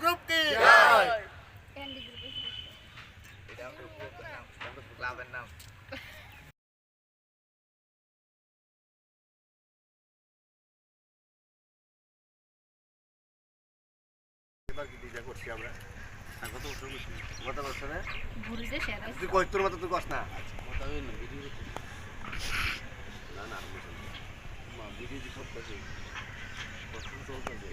Group কি? এবার কি ডিজে করছি আমরা? আর কত বছর হলো? গত বছরে? ভুলতে শেয়ার তুই কই তোর মতো তুই কস না। না না মা সব কাছে কষ্ট চলতেছে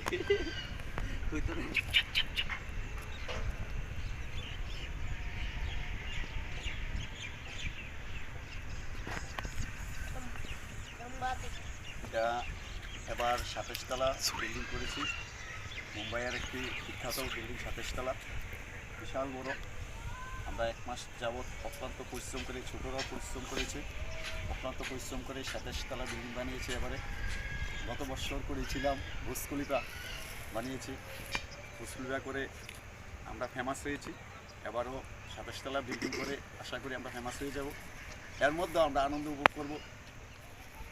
এটা এবার সাতাশতলা বিল্ডিং করেছি মুম্বাইয়ের একটি বিখ্যাত বিল্ডিং সাতাশতলা বিশাল বড় আমরা এক মাস যাবৎ অক্লান্ত পরিশ্রম করে ছোটরাও পরিশ্রম করেছে অক্লান্ত পরিশ্রম করে সাতাশতলা বিল্ডিং বানিয়েছে এবারে গত বছর করেছিলাম ভুসকলিপা বানিয়েছি। ভুসকলিপা করে আমরা ফেমাস হয়েছি। এবারও সাতাশতলা বিল্ডিং করে আশা করি আমরা ফেমাস হয়ে যাব। এর মধ্যে আমরা আনন্দ উপভোগ করব।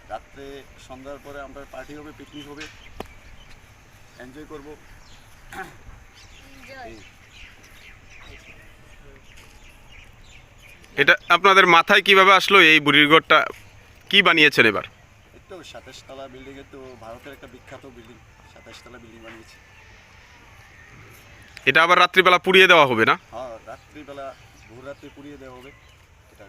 রাত্রে সন্ধ্যার পরে আমরা পার্টি হবে পিকনিক হবে। এনজয় করব। এই। এটা আপনাদের মাথায় কীভাবে আসলো এই বুড়ির ঘরটা? কি বানিয়েছেন এবার? তো সাতাশতলা বিল্ডিং এ তো ভারতের একটা বিখ্যাত বিল্ডিং সাতাশতলা বিল্ডিং বানিয়েছে। এটা আবার রাত্রিবেলা পুড়িয়ে দেওয়া হবে না? হ্যাঁ রাত্রিবেলা ভোর রাত্রে পুড়িয়ে দেওয়া হবে। এটা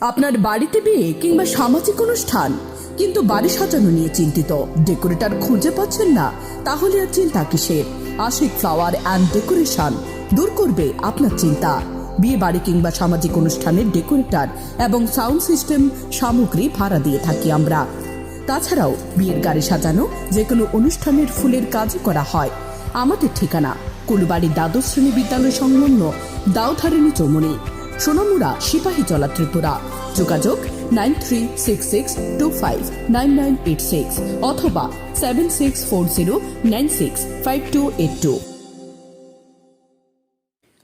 আপনার বাড়িতে বিয়ে কিংবা সামাজিক অনুষ্ঠান, কিন্তু বাড়ি সাজানো নিয়ে চিন্তিত। ডেকোরেটর খুঁজে পাচ্ছেন না, তাহলে আর চিন্তা কিসের? আশিক ফ্লাওয়ার অ্যান্ড ডেকোরেশন দূর করবে আপনার চিন্তা। বিয়ে বাড়ি কিংবা সামাজিক অনুষ্ঠানের ডেকোরেটর এবং সাউন্ড সিস্টেম সামগ্রী ভাড়া দিয়ে থাকি আমরা। তাছাড়াও, বিয়ের গাড়ি সাজানো যে কোনো অনুষ্ঠানের ফুলের কাজও করা হয়। আমাদের ঠিকানা, কুলবাড়ি দ্বাদশ শ্রেণি বিদ্যালয় সংলগ্ন দাউধারিণী চৌমনি সোনামুড়া, সিপাহী জলা ত্রিপুরা। যোগাযোগ nine three six six two five nine nine eight six অথবা seven six four zero nine six five two eight two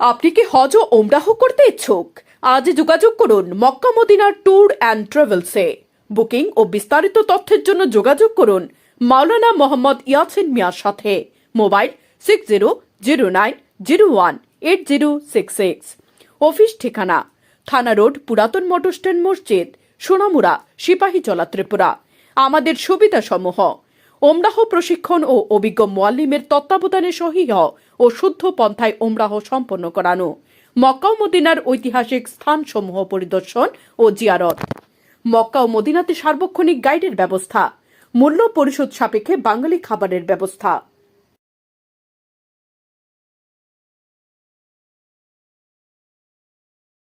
আপনি কি হজ ও ওমরাহ করতে ইচ্ছুক? আজ যোগাযোগ করুন মক্কা মদিনার ট্যুর অ্যান্ড ট্রাভেলসে। বুকিং ও বিস্তারিত তথ্যের জন্য যোগাযোগ করুন মাওলানা মোহাম্মদ ইয়াসিন মিয়ার সাথে। Mobile six zero zero nine zero one eight zero six six office ঠিকানা, থানা রোড, পুরাতন মোটর স্ট্যান্ড মসজিদ, সোনামুড়া সিপাহীজলা ত্রিপুরা। আমাদের সুবিধাসমূহ। ওমরাহ প্রশিক্ষণ ও অভিজ্ঞ মোয়াল্লিমের তত্ত্বাবধানে সহিহ ও শুদ্ধ পন্থায় ওমরাহ সম্পন্ন করানো। মক্কা ও মদিনার ঐতিহাসিক স্থানসমূহ পরিদর্শন ও জিয়ারত। মক্কা ও মদিনাতে সার্বক্ষণিক গাইডের ব্যবস্থা। মূল্য পরিশোধ সাপেক্ষে বাঙালি খাবারের ব্যবস্থা।